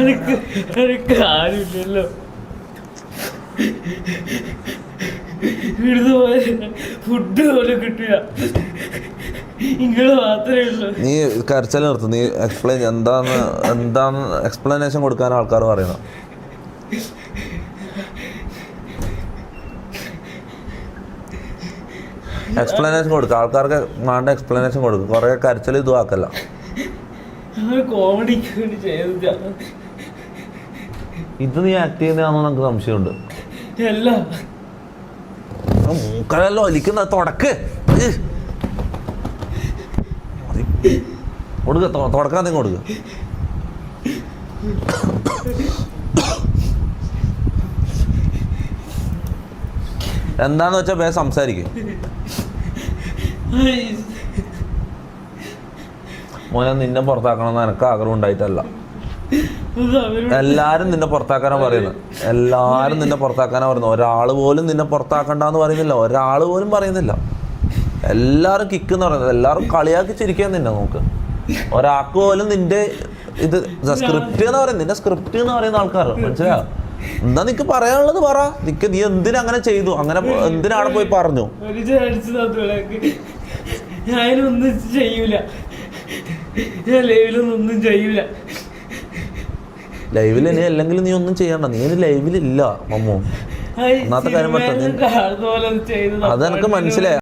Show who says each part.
Speaker 1: എനിക്ക് എനിക്ക് ആരുമില്ലല്ലോ. ഇവിടുന്ന് പോയ ഫുഡ് പോലും കിട്ടില്ല
Speaker 2: നീ കരച്ചൽ നിർത്ത്. നീ എക്സ്പ്ലെയിൻ എന്താന്ന് എന്താന്ന് എക്സ്പ്ലനേഷൻ കൊടുക്കാൻ ആൾക്കാർ പറയണം എക്സ്പ്ലനേഷൻ കൊടുക്കുക ആൾക്കാർക്ക് വേണ്ട എക്സ്പ്ലനേഷൻ കൊടുക്കുക കുറേ കരച്ചൽ ഇതും ആക്കല്ല.
Speaker 1: ഞങ്ങൾ കോമഡിക്ക് വേണ്ടി ചെയ്തതാ.
Speaker 2: ഇത് നീ ആക്ട് ചെയ്യുന്നതാണോ നമുക്ക് സംശയമുണ്ട്. മൂക്കലല്ലോ ഒലിക്കുന്ന തുടക്ക്. കൊടുക്ക തുടക്കാൻ നിങ്ങൾ കൊടുക്ക. എന്താന്ന് വെച്ചാൽ വേ സംസാരിക്കും. മോനെ നിന്നെ പുറത്താക്കണമെന്ന് എനിക്ക് ആഗ്രഹം ഉണ്ടായിട്ടല്ല. എല്ലാരും നിന്നെ പുറത്താക്കാനാ പറയുന്നത്. എല്ലാരും നിന്നെ പുറത്താക്കാനാ പറയുന്നത്. ഒരാൾ പോലും നിന്നെ പുറത്താക്കണ്ടെന്ന് പറയുന്നില്ല. ഒരാൾ പോലും പറയുന്നില്ല. എല്ലാരും കിക്ക് എന്ന് പറയുന്നത്. എല്ലാരും കളിയാക്കി ചിരിക്കാൻ നിന്നെ നോക്ക്. ഒരാൾക്ക് പോലും നിന്റെ ഇത് സ്ക്രിപ്റ്റ് എന്ന് പറയുന്നത്. നിന്റെ സ്ക്രിപ്റ്റ് എന്ന് പറയുന്ന ആൾക്കാർ മനസ്സിലായോ? എന്താ നിനക്ക് പറയാനുള്ളത് പറ. നിക്ക് നീ എന്തിനങ്ങനെ ചെയ്തു? അങ്ങനെ എന്തിനാണ് പോയി പറഞ്ഞു?
Speaker 1: ഞാനൊന്നും ചെയ്യൂല. ഞാൻ ലൈവിലൊന്നും ഒന്നും ചെയ്യൂല.
Speaker 2: ലൈവിൽ ഇനി അല്ലെങ്കിൽ നീ ഒന്നും ചെയ്യണ്ട. നീ ഇനി ലൈവിലില്ല മമ്മു.
Speaker 1: അതെനക്ക്
Speaker 2: ഒന്നാമത്തെ കാര്യം പറ്റും. അത് എനിക്ക് മനസ്സിലായി.